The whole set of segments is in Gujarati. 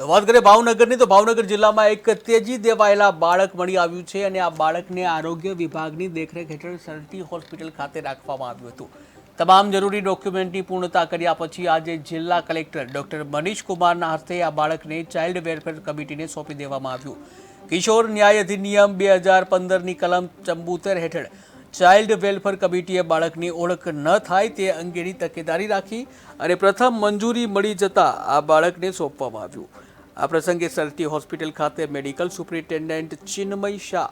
તો વાત કરીએ ભાવનગરની, તો ભાવનગર જિલ્લામાં એક તેજી દેવાયેલા બાળક મળી આવ્યું છે અને આ બાળકને આરોગ્ય વિભાગની દેખરેખ હેઠળ સરટી હોસ્પિટલ ખાતે રાખવામાં આવ્યું હતું. તમામ જરૂરી ડોક્યુમેન્ટની પૂર્ણતા કર્યા પછી આજે જિલ્લા કલેક્ટર ડોક્ટર મનીષ કુમારના હસ્તે આ બાળકને ચાઇલ્ડ વેલફેર કમિટીને સોંપી દેવામાં આવ્યું. કિશોર ન્યાય અધિનિયમ બે હજાર પંદરની કલમ ચંબુતેર હેઠળ ચાઇલ્ડ વેલફેર કમિટીએ બાળકની ઓળખ ન થાય તે અંગેની તકેદારી રાખી અને પ્રથમ મંજૂરી મળી જતાં આ બાળકને સોંપવામાં આવ્યું. આ પ્રસંગે સરતી હોસ્પિટલ ખાતે મેડિકલ સુપ્રિન્ટેન્ડન્ટ ચિન્મય શાહ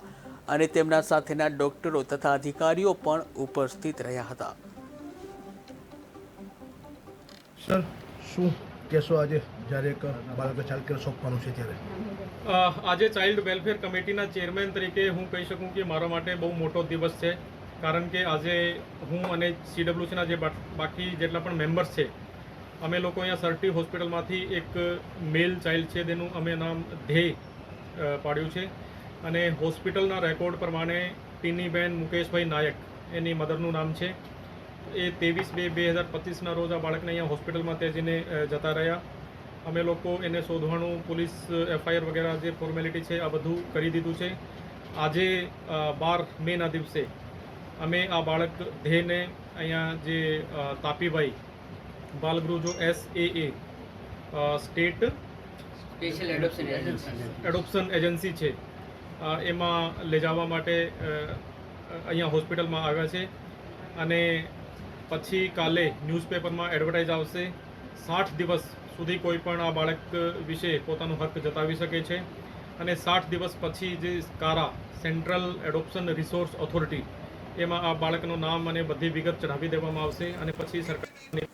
અને તેમના સાથેના ડોક્ટરો તથા અધિકારીઓ પણ ઉપસ્થિત રહ્યા હતા. સર શું કહેશો આજે જ્યારે એક બાળક ચાઇલ્ડ કેર સોંપવાનું છે ત્યારે? આજે ચાઇલ્ડ વેલફેર કમિટીના ચેરમેન તરીકે હું કહી શકું કે મારા માટે બહુ મોટો દિવસ છે. કારણ કે આજે હું અને સીડબ્લ્યુસીના જે બાકી જેટલા પણ મેમ્બર્સ છે અમે લોકો અહીંયા સરટી હોસ્પિટલમાંથી એક મેલ ચાઇલ્ડ છે તેનું અમે નામ ધ્યેય પાડ્યું છે. અને હોસ્પિટલના રેકોર્ડ પ્રમાણે ટીનીબેન મુકેશભાઈ નાયક, એની મધરનું નામ છે. એ ત્રેવીસ બે બે હજાર પચીસના રોજ આ બાળકને અહીંયા હોસ્પિટલમાં તેજીને જતા રહ્યા. અમે લોકો એને શોધવાનું, પોલીસ, એફઆઈઆર વગેરે જે ફોર્મેલિટી છે, આ બધું કરી દીધું છે. આજે બાર મેના દિવસે અમે આ બાળક ધ્યેયને અહીંયા જે તાપીભાઈ બાલગૃહ જો S A A state special adoption agency adoption agency છે. એમાં લઈ જવા માટે અહીંયા હોસ્પિટલમાં આવ્યા છે. અને પછી કાલે ન્યૂઝપેપરમાં એડવર્ટાઇઝ આવશે. સાઠ દિવસ સુધી કોઈ પણ આ બાળક વિશે પોતાનો હક જતાવી શકે છે. અને સાઠ દિવસ પછી જે કારા સેન્ટ્રલ એડોપ્શન રિસોર્સ ઓથોરિટી એમાં આ બાળકનું નામ અને બધી વિગત ચઢાવી દેવામાં આવશે. અને પછી સરકારની